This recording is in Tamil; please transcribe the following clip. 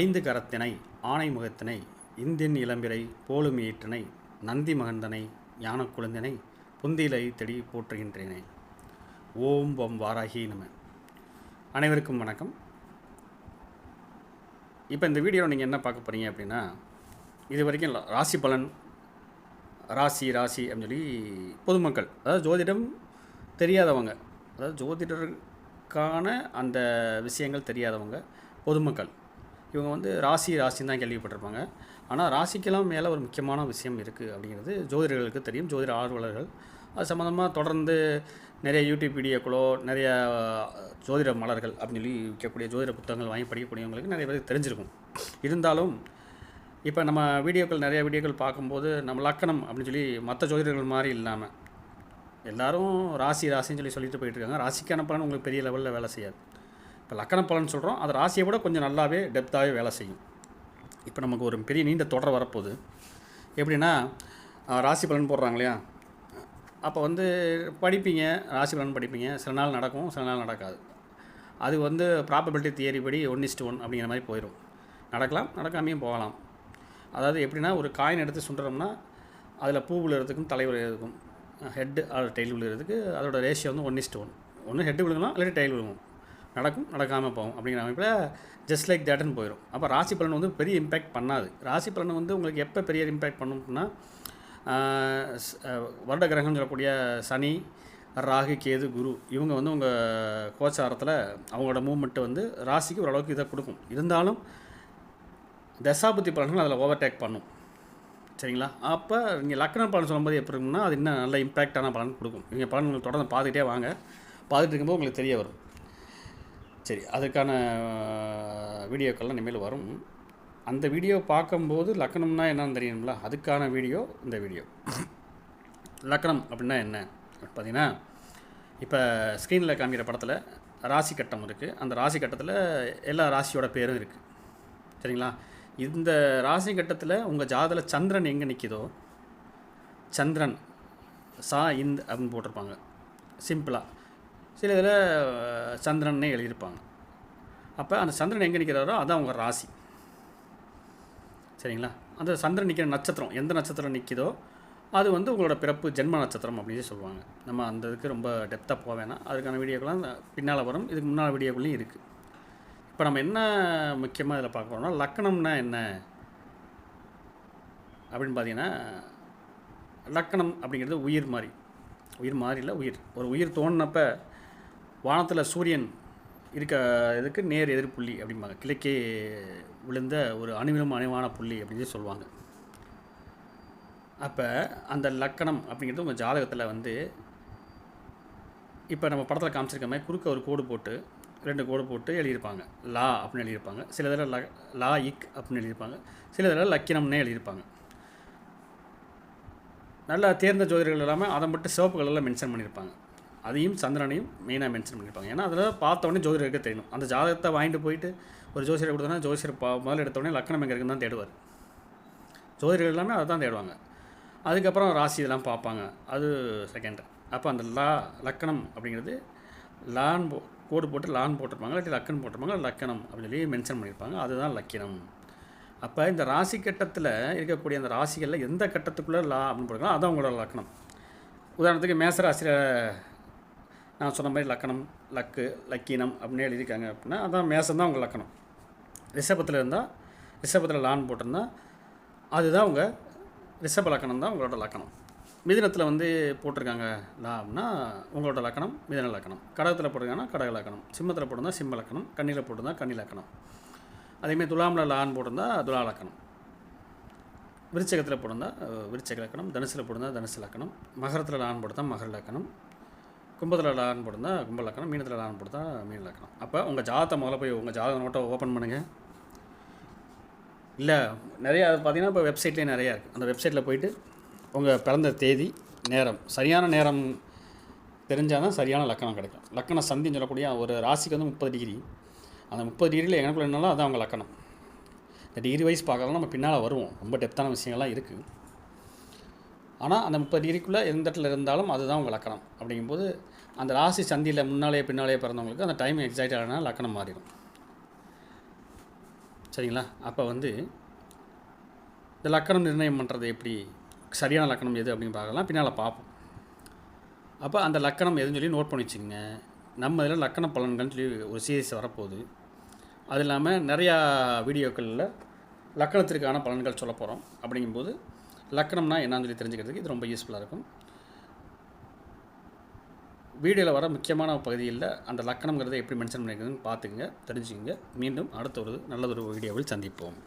ஐந்து கரத்தினை ஆணை முகத்தினை இந்தின் இளம்பிறை போலும் ஈற்றினை நந்தி மகந்தனை ஞான குழந்தினை புந்திலை தெடி போற்றுகின்றேனே. ஓம் பம் வாராகி நம. அனைவருக்கும் வணக்கம். இப்போ இந்த வீடியோ நீங்கள் என்ன பார்க்க போகிறீங்க அப்படின்னா இது வரைக்கும் ராசி பலன் ராசி ராசி அப்படின்னு சொல்லி பொதுமக்கள் அதாவது ஜோதிடம் தெரியாதவங்க அதாவது ஜோதிடருக்கான அந்த விஷயங்கள் தெரியாதவங்க பொதுமக்கள் இவங்க வந்து ராசி ராசின்னு தான் கேள்விப்பட்டிருப்பாங்க. ஆனால் ராசிக்கெல்லாம் மேலே ஒரு முக்கியமான விஷயம் இருக்குது அப்படிங்கிறது ஜோதிடர்களுக்கு தெரியும். ஜோதிட ஆர்வலர்கள். அது சம்மந்தமாக தொடர்ந்து நிறைய யூடியூப் வீடியோக்களோ நிறைய ஜோதிட மலர்கள் அப்படின்னு சொல்லி விற்கக்கூடிய ஜோதிட புத்தகங்கள் வாங்கி படிக்கக்கூடியவங்களுக்கு நிறைய பேருக்கு தெரிஞ்சிருக்கும். இருந்தாலும் இப்போ நம்ம வீடியோக்கள் நிறைய வீடியோக்கள் பார்க்கும்போது நம்ம லக்கணம் அப்படின்னு சொல்லி மற்ற ஜோதிடர்கள் மாதிரி இல்லாமல் எல்லோரும் ராசி ராசின்னு சொல்லி சொல்லிட்டு போயிட்டுருக்காங்க ராசிக்கான பலன் உங்களுக்கு பெரிய லெவலில் வேலை செய்யாது. இப்போ லக்கண பலன் சொல்கிறோம் அது ராசியை விட கொஞ்சம் நல்லாவே டெப்த்தாகவே வேலை செய்யும். இப்போ நமக்கு ஒரு பெரிய நீண்ட தொடர் வரப்போகுது. எப்படின்னா ராசி பலன் போடுறாங்க இல்லையா? அப்போ வந்து படிப்பீங்க ராசி பலன் படிப்பீங்க. சில நாள் நடக்கும் சில நாள் நடக்காது. அது வந்து ப்ராபபிலிட்டி தியரி படி ஒன் இஸ்ட் ஒன் அப்படிங்கிற மாதிரி போயிடும் நடக்கலாம் நடக்காமையும் போகலாம். அதாவது எப்படின்னா ஒரு காயின் எடுத்து சுண்டுறோம்னா அதில் பூ விழுறதுக்கும் தலை விழுறதுக்கும் ஹெட்டு ஆர் டெய்ல் விழுகிறதுக்கு அதோட ரேஷியோ வந்து ஒன் இஸ்ட் ஒன் ஒன்று ஹெட்டு விழுங்கலாம் இல்லாட்டி டெய்ல் விழுங்கும் நடக்கும் நடக்காமல் போகும் அப்படிங்கிற அமைப்பில் ஜஸ்ட் லைக் தேட்னு போயிடும் அப்போ ராசி பலன் வந்து பெரிய இம்பேக்ட் பண்ணாது. ராசி பலன் வந்து உங்களுக்கு எப்போ பெரிய இம்பேக்ட் பண்ணும்னா வருட கிரகம்னு சொல்லக்கூடிய சனி ராகு கேது குரு இவங்க வந்து உங்கள் கோச்சாரத்தில் அவங்களோட மூமெண்ட்டு வந்து ராசிக்கு ஓரளவுக்கு இதை கொடுக்கும். இருந்தாலும் தசாபுத்தி பலன்கள் அதில் ஓவர்டேக் பண்ணும். சரிங்களா? அப்போ நீங்கள் லக்ன பலன் சொல்லும்போது எப்படி இருக்கும்னா அது இன்னும் நல்ல இம்பேக்டான பலன் கொடுக்கும். நீங்கள் பலன்கள் தொடர்ந்து பார்த்துக்கிட்டே வாங்க. பார்த்துட்டு இருக்கும்போது உங்களுக்கு தெரிய வரும். சரி அதுக்கான வீடியோக்கள்லாம் இனிமேல் வரும். அந்த வீடியோ பார்க்கும்போது லக்கணம்னா என்னன்னு தெரியணும்ல அதுக்கான வீடியோ இந்த வீடியோ. லக்கணம் அப்படின்னா என்ன? பார்த்தீங்கன்னா இப்போ ஸ்க்ரீனில் காமிக்கிற படத்தில் ராசி கட்டம் இருக்குது அந்த ராசி கட்டத்தில் எல்லா ராசியோட பேரும் இருக்குது சரிங்களா? இந்த ராசி கட்டத்தில் உங்கள் ஜாதில் சந்திரன் எங்கே நிற்கிதோ சந்திரன் சா இந்த அப்படின்னு போட்டிருப்பாங்க. சிம்பிளாக சில இதில் சந்திரன்னே எழுதியிருப்பாங்க. அப்போ அந்த சந்திரன் எங்கே நிற்கிறாரோ அதான் உங்கள் ராசி. சரிங்களா? அந்த சந்திரன் நிற்கிற நட்சத்திரம் எந்த நட்சத்திரம் நிற்கிதோ அது வந்து உங்களோட பிறப்பு ஜென்ம நட்சத்திரம் அப்படின்னு சொல்லுவாங்க. நம்ம அந்த இதுக்கு ரொம்ப டெப்த்தாக போக வேணாம். அதுக்கான வீடியோக்கெல்லாம் பின்னால் வரும். இதுக்கு முன்னால் வீடியோக்களையும் இருக்குது இப்போ நம்ம என்ன முக்கியமாக இதில் பார்க்க போகிறோம்னா லக்கணம்னா என்ன? அப்படின்னு பார்த்தீங்கன்னா லக்கணம் அப்படிங்கிறது உயிர் மாதிரி உயிர் மாதிரி இல்லை உயிர். ஒரு உயிர் தோணுனப்ப வானத்தில் சூரியன் இருக்க இதுக்கு நேர் எதிர்ப்புள்ளி அப்படிம்பாங்க. கிழக்கே விழுந்த ஒரு அணுவிலும் அணுவான புள்ளி அப்படின்னு சொல்லி சொல்லுவாங்க. அப்போ அந்த லக்கணம் அப்படிங்கிறது உங்கள் ஜாதகத்தில் வந்து இப்போ நம்ம படத்தில் காமிச்சிருக்க மாதிரி குறுக்க ஒரு கோடு போட்டு ரெண்டு கோடு போட்டு எழுதியிருப்பாங்க. லா அப்படின்னு எழுதியிருப்பாங்க. சில தடவை ல லா இக் அப்படின்னு எழுதியிருப்பாங்க. சில தடவை லக்கினம்னே எழுதியிருப்பாங்க. நல்லா தேர்ந்த ஜோதிடர்கள் எல்லாமே அதை மட்டும் சிவப்பு கலரில் மென்ஷன் பண்ணியிருப்பாங்க. அதையும் சந்திரனையும் மெயினாக மென்ஷன் பண்ணியிருப்பாங்க ஏன்னா அதில் பார்த்த உடனே ஜோதிடருக்கு தெரியணும் அந்த ஜாதகத்தை வாங்கிட்டு போயிட்டு ஒரு ஜோசியர் கொடுத்தோன்னா ஜோசியர் பா முதல்ல எடுத்தோடனே லக்கணம் எங்கே இருக்குன்னு தான் தேடுவார். ஜோதிடர்கள் எல்லாமே அதை தான் தேடுவாங்க. அதுக்கப்புறம் ராசி இதெல்லாம் பார்ப்பாங்க. அது செகண்ட் அப்போ அந்த லா லக்கணம் அப்படிங்கிறது லான் போ கோடு போட்டு லான் போட்டிருப்பாங்க. இல்லாட்டி லக்கன் போட்டிருப்பாங்க. லக்கணம் அப்படின்னு சொல்லி மென்ஷன் பண்ணியிருப்பாங்க. அதுதான் லக்கினம். அப்போ இந்த ராசி கட்டத்தில் இருக்கக்கூடிய அந்த ராசிகளில் எந்த கட்டத்துக்குள்ளே லா அப்படின்னு போட்டுக்கலாம். அதான் உங்களோட லக்கணம். உதாரணத்துக்கு மேசராசியில் நான் சொன்ன மாதிரி லக்கணம் லக்கு லக்கீனம் அப்படின்னு எழுதியிருக்காங்க அப்படின்னா அதான் மேசம் தான் உங்கள் லக்கணம். ரிஷபத்தில் இருந்தால் ரிஷபத்தில் லான் போட்டிருந்தா அதுதான் உங்கள் ரிஷப லக்கணம் தான் உங்களோட லக்கணம். மிதினத்தில் வந்து போட்டிருக்காங்க லா அப்படின்னா உங்களோட லக்கணம் மிதன லக்கணம். கடகத்தில் போட்டிருக்காங்கன்னா கடக லக்கணம். சிம்மத்தில் போட்டிருந்தா சிம்ம லக்கணம் கண்ணியில் போட்டிருந்தா கண்ணி லக்கணம். அதேமாதிரி துலாமில் லான் போட்டிருந்தா துலா லக்கணம். விருச்சகத்தில் போட்டிருந்தா விருச்சக லக்கணம் தனுசில் போட்டிருந்தா தனுசு லக்கணம். மகரத்தில் லான் போட்டிருந்தா மகர லக்கணம். கும்பத்தில் லான் போட்டிருந்தா கும்ப லக்கணம் மீனத்தில் லான் போட்டிருந்தா மீன் லக்கணம். அப்போ உங்கள் ஜாதத்தை முதல்ல போய் உங்கள் ஜாதக நோட்டை ஓப்பன் பண்ணுங்கள் இல்லை நிறையா அது பார்த்தீங்கன்னா இப்போ வெப்சைட்லேயே நிறையா இருக்குது அந்த வெப்சைட்டில் போயிட்டு உங்கள் பிறந்த தேதி நேரம். சரியான நேரம் தெரிஞ்சால் தான் சரியான லக்கணம் கிடைக்கும். லக்கண சந்தின்னு சொல்லக்கூடிய ஒரு ராசிக்கு வந்து முப்பது டிகிரி அந்த முப்பது டிகிரியில் எனக்குள்ள என்னாலும் அதான் அவங்க லக்கணம். இந்த டிகிரி வைஸ் பார்க்கலாம் நம்ம பின்னால் வருவோம். ரொம்ப டெப்த்தான விஷயங்கள்லாம் இருக்குது ஆனால் அந்த முப்பது டிகிரிக்குள்ளே எந்த இடத்துல இருந்தாலும் அதுதான் உங்கள் லக்கணம். அப்படிங்கும்போது அந்த ராசி சந்தியில் முன்னாலேயே பின்னாலே பிறந்தவங்களுக்கு அந்த டைம் எக்ஸைட் ஆனால் லக்கணம் மாறிடும். சரிங்களா? அப்போ வந்து இந்த லக்கணம் நிர்ணயம் பண்ணுறது எப்படி? சரியான லக்கணம் எது அப்படின்னு பார்க்கலாம். பின்னால் பார்ப்போம். அப்போ அந்த லக்கணம் எதுன்னு சொல்லி நோட் பண்ணி வச்சுக்கோங்க. நம்ம இதில் லக்கண பலன்கள்னு சொல்லி ஒரு சீரீஸ் வரப்போகுது. அது இல்லாமல் நிறையா வீடியோக்களில் லக்கணத்திற்கான பலன்கள் சொல்ல போகிறோம் அப்படிங்கும்போது லக்கணம்னா என்னன்னு சொல்லி தெரிஞ்சுக்கிறதுக்கு இது ரொம்ப யூஸ்ஃபுல்லாக இருக்கும். வீடியோவில் வர முக்கியமான பகுதியில் அந்த லக்கணங்கிறதை எப்படி மென்ஷன் பண்ணிக்கிறதுன்னு பார்த்துக்குங்க தெரிஞ்சுக்கங்க. மீண்டும் அடுத்த ஒரு நல்லதொரு வீடியோவில் சந்திப்போம்.